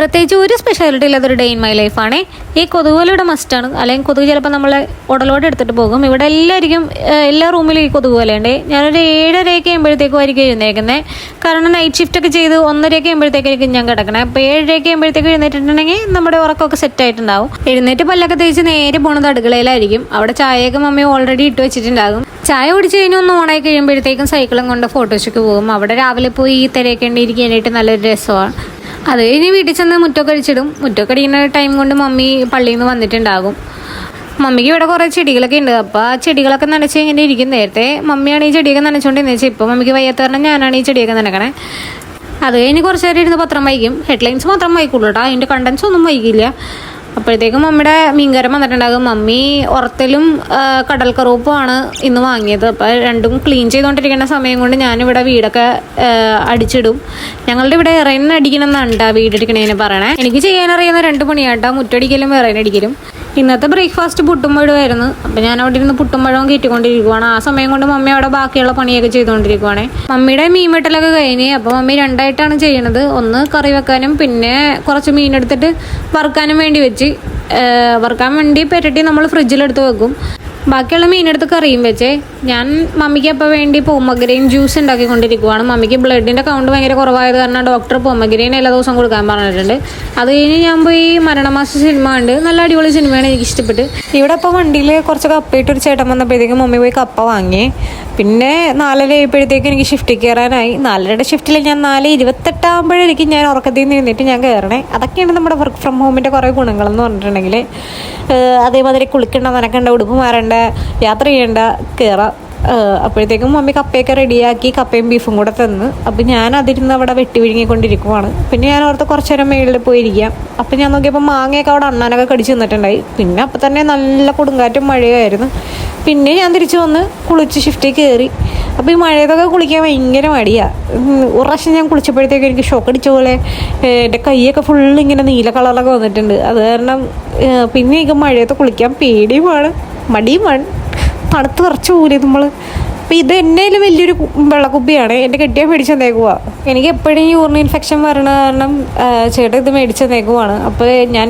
പ്രത്യേകിച്ച് ഒരു സ്പെഷ്യാലിറ്റി ഇല്ലാത്തൊരു ഡേ ഇൻ മൈ ലൈഫാണ് ഈ കൊതുകുവലയുടെ മസ്റ്റാണ് അല്ലെങ്കിൽ കൊതുക് ചിലപ്പോൾ നമ്മളെ ഉടലോടെ എടുത്തിട്ട് പോകും. ഇവിടെ എല്ലാവർക്കും എല്ലാ റൂമിലും ഈ കൊതുകുവലയുണ്ട് ഞാനൊരു ഏഴരയൊക്കെ ആകുമ്പോഴത്തേക്കും ആയിരിക്കും എഴുന്നേക്കുന്നത് കാരണം നൈറ്റ് ഷിഫ്റ്റ് ഒക്കെ ചെയ്ത് ഒന്നരയൊക്കെ ആകുമ്പോഴത്തേക്കായിരിക്കും ഞാൻ കിടക്കണേ. അപ്പോൾ ഏഴരയൊക്കെ ആകുമ്പോഴത്തേക്ക് എഴുന്നേറ്റിട്ടുണ്ടെങ്കിൽ നമ്മുടെ ഉറക്കമൊക്കെ സെറ്റ് ആയിട്ടുണ്ടാവും. എഴുന്നേറ്റ് പല്ലൊക്കെ തേച്ച് നേരെ പോണത് അടുക്കളയിലായിരിക്കും. അവിടെ ചായയൊക്കെ മമ്മി ഓൾറെഡി ഇട്ട് വെച്ചിട്ടുണ്ടാകും. ചായ കുടിച്ച് കഴിഞ്ഞ് ഒന്ന് ഓണായി കഴിയുമ്പോഴത്തേക്കും സൈക്കിളും കൊണ്ട് ഫോട്ടോസൊക്കെ പോകും. അവിടെ രാവിലെ പോയി ഈ തിരയൊക്കെ ഇരിക്കാനായിട്ട് നല്ലൊരു രസമാണ് അത് കഴിഞ്ഞ് വീട്ടിൽ ചെന്ന് മുറ്റൊക്കെ അടിച്ചിടും മുറ്റൊക്കെ അടിക്കുന്ന ടൈം കൊണ്ട് മമ്മി പള്ളിയിൽ നിന്ന് വന്നിട്ടുണ്ടാകും. മമ്മിക്ക് ഇവിടെ കുറേ ചെടികളൊക്കെ ഉണ്ട്. അപ്പോൾ ആ ചെടികളൊക്കെ നനച്ച് ഇങ്ങനെ ഇരിക്കും. നേരത്തെ മമ്മിയാണ് ഈ ചെടിയൊക്കെ നനച്ചുകൊണ്ടിരുന്നത് വെച്ചാൽ ഇപ്പോൾ മമ്മിക്ക് വയ്യാത്ത കാരണം ഞാനാണ് ഈ ചെടിയൊക്കെ നനക്കണേ. അത് കഴിഞ്ഞ് കുറച്ച് നേരം ഇരുന്ന് പത്രം വായിക്കും. ഹെഡ്ലൈൻസ് മാത്രം വായിക്കുള്ളൂ കേട്ടോ അതിന്റെ കണ്ടൻസ് ഒന്നും വായിക്കില്ല. അപ്പോഴത്തേക്കും മമ്മിയുടെ മീൻകരം വന്നിട്ടുണ്ടാകും. മമ്മി ഉറത്തലും കടൽക്കറുപ്പുമാണ് ഇന്ന് വാങ്ങിയത്. അപ്പോൾ രണ്ടും ക്ലീൻ ചെയ്തുകൊണ്ടിരിക്കുന്ന സമയം കൊണ്ട് ഞാനിവിടെ വീടൊക്കെ അടിച്ചിടും. ഞങ്ങളുടെ ഇവിടെ ഇറയൻ അടിക്കണം എന്നാണ് വീടടിക്കണേന് പറയണേ. എനിക്ക് ചെയ്യാനറിയുന്ന രണ്ട് പണിയാട്ടോ മുറ്റടിക്കലും ഇറയൻ അടിക്കലും ഇന്നത്തെ ബ്രേക്ക്ഫാസ്റ്റ് പുട്ടും പഴമായിരുന്നു അപ്പം ഞാൻ അവിടെ ഇരുന്ന് പുട്ടും കയറ്റിക്കൊണ്ടിരിക്കുവാണ്. ആ സമയം കൊണ്ട് മമ്മി അവിടെ ബാക്കിയുള്ള പണിയൊക്കെ ചെയ്തുകൊണ്ടിരിക്കുവാണേ. മമ്മിയുടെ മീൻ വെട്ടലൊക്കെ കഴിഞ്ഞ് അപ്പോൾ മമ്മി രണ്ടായിട്ടാണ് ചെയ്യണത് ഒന്ന് കറി വെക്കാനും പിന്നെ കുറച്ച് മീൻ എടുത്തിട്ട് വറുക്കാനും വേണ്ടി വെച്ച്. വറുക്കാൻ വേണ്ടി പെരട്ടി നമ്മൾ ഫ്രിഡ്ജിലെടുത്ത് വെക്കും. ബാക്കിയുള്ള മീനെടുത്ത് കറിയും വെച്ചേ. ഞാൻ മമ്മിക്ക് അപ്പോൾ വേണ്ടി പോമഗ്രൈൻ ജ്യൂസ് ഉണ്ടാക്കിക്കൊണ്ടിരിക്കുവാണ്. മമ്മിക്ക് ബ്ലഡിന്റെ കൗണ്ട് ഭയങ്കര കുറവായത് കാരണം ഡോക്ടർ പോമഗ്രൈൻ എല്ലാ ദിവസവും കൊടുക്കാൻ പറഞ്ഞിട്ടുണ്ട്. അത് കഴിഞ്ഞ് ഞാൻ പോയി മരണമാസ സിനിമ ഉണ്ട് നല്ല അടിപൊളി സിനിമയാണ് എനിക്ക് ഇഷ്ടപ്പെട്ട്. ഇവിടെ അപ്പോൾ വണ്ടിയിൽ കുറച്ച് കപ്പയിട്ട് ഒരു ചേട്ടൻ വന്നപ്പോഴത്തേക്കും മമ്മി പോയി കപ്പ വാങ്ങി. പിന്നെ നാലര ആയപ്പോഴത്തേക്ക് എനിക്ക് ഷിഫ്റ്റ് കയറാനായി നാലരയുടെ ഷിഫ്റ്റിൽ ഞാൻ നാല് ഇരുപത്തെട്ടാകുമ്പോഴേക്കും ഞാൻ ഉറക്കത്തിൽ നിന്ന് ഇരുന്നിട്ട് ഞാൻ കയറണേ അതൊക്കെയാണ് നമ്മുടെ വർക്ക് ഫ്രം ഹോമിന്റെ കുറേ ഗുണങ്ങളെന്ന് പറഞ്ഞിട്ടുണ്ടെങ്കിൽ അതേമാതിരി കുളിക്കേണ്ട നനക്കേണ്ട ഉടുപ്പ് മാറണ്ട യാത്ര ചെയ്യണ്ട കയറാം അപ്പോഴത്തേക്കും മമ്മി കപ്പയൊക്കെ റെഡിയാക്കി കപ്പയും ബീഫും കൂടെ തന്ന്. അപ്പം ഞാൻ അതിരുന്ന് അവിടെ വെട്ടി വിഴുങ്ങിക്കൊണ്ടിരിക്കുവാണ്. പിന്നെ ഞാൻ ഓർത്ത് കുറച്ചു നേരം മേളിൽ പോയിരിക്കാം അപ്പം ഞാൻ നോക്കിയപ്പോൾ മാങ്ങയൊക്കെ അവിടെ അണ്ണാനൊക്കെ കടിച്ചു നിന്നിട്ടുണ്ടായി. പിന്നെ അപ്പം തന്നെ നല്ല കൊടുങ്കാറ്റും മഴയായിരുന്നു പിന്നെ ഞാൻ തിരിച്ചു വന്ന് കുളിച്ച് ഷിഫ്റ്റിൽ കയറി അപ്പോൾ ഈ മഴയതൊക്കെ കുളിക്കാൻ ഭയങ്കര മടിയാണ് ഒരു പ്രാവശ്യം ഞാൻ കുളിച്ചപ്പോഴത്തേക്കും എനിക്ക് ഷോക്ക് അടിച്ച പോലെ എന്റെ കൈയൊക്കെ ഫുള്ള് ഇങ്ങനെ നീല കളറിലൊക്കെ വന്നിട്ടുണ്ട്. അത് കാരണം പിന്നെ എനിക്ക് മഴയത്ത് കുളിക്കാൻ പേടിയുമാണ്. മടിയുമാണ് തണുത്ത് നിറച്ച് പോലെ നമ്മൾ അപ്പം ഇത് എന്നേലും വലിയൊരു വെള്ളക്കുപ്പിയാണ്. എന്റെ കെട്ടിയാൽ മേടിച്ച് തന്നേക്കുവാ എനിക്ക് എപ്പോഴും യൂറിൻ ഇൻഫെക്ഷൻ വരണ കാരണം ചേട്ടൻ ഇത് മേടിച്ച് അപ്പോൾ ഞാൻ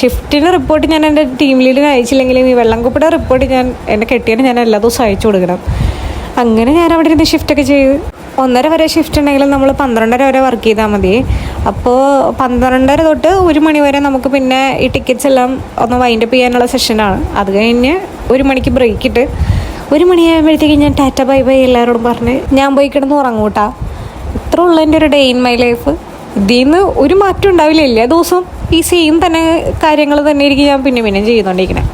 ഷിഫ്റ്റിന് റിപ്പോർട്ട് ഞാൻ എന്റെ ടീം ലീഡിന് അയച്ചില്ലെങ്കിലും ഈ വെള്ളം കുപ്പിയുടെ റിപ്പോർട്ട് ഞാൻ എന്റെ കെട്ടിയാണ് ഞാൻ എല്ലാ ദിവസവും അയച്ചു കൊടുക്കണം. അങ്ങനെ ഞാൻ അവിടെ ഇരുന്ന് ഷിഫ്റ്റൊക്കെ ചെയ്ത്. ഒന്നര വരെ ഷിഫ്റ്റ് ഉണ്ടെങ്കിലും നമ്മൾ പന്ത്രണ്ടര വരെ വർക്ക് ചെയ്താൽ മതി. അപ്പോൾ പന്ത്രണ്ടര തൊട്ട് ഒരു മണി വരെ നമുക്ക് പിന്നെ ഈ ടിക്കറ്റ്സ് എല്ലാം ഒന്ന് വൈൻഡപ്പ് ചെയ്യാനുള്ള സെഷനാണ് അത് കഴിഞ്ഞ് ഒരു മണിക്ക് ബ്രേക്ക് ഇട്ട് ഒരു മണിയാകുമ്പോഴത്തേക്കും ഞാൻ ടാറ്റ ബൈ ബൈ എല്ലാവരോടും പറഞ്ഞ് ഞാൻ പോയി കിടന്ന് ഉറങ്ങൂട്ടാ ഇത്ര ഉള്ള എന്റെ ഒരു ഡേ ഇൻ മൈ ലൈഫ് ഇതിൽ നിന്ന് ഒരു മാറ്റം ഉണ്ടാവില്ല. എല്ലാ ദിവസവും ഈ സെയിം തന്നെ കാര്യങ്ങൾ തന്നെ ആയിരിക്കും ഞാൻ പിന്നെ പിന്നെ ചെയ്തുകൊണ്ടിരിക്കുന്നത്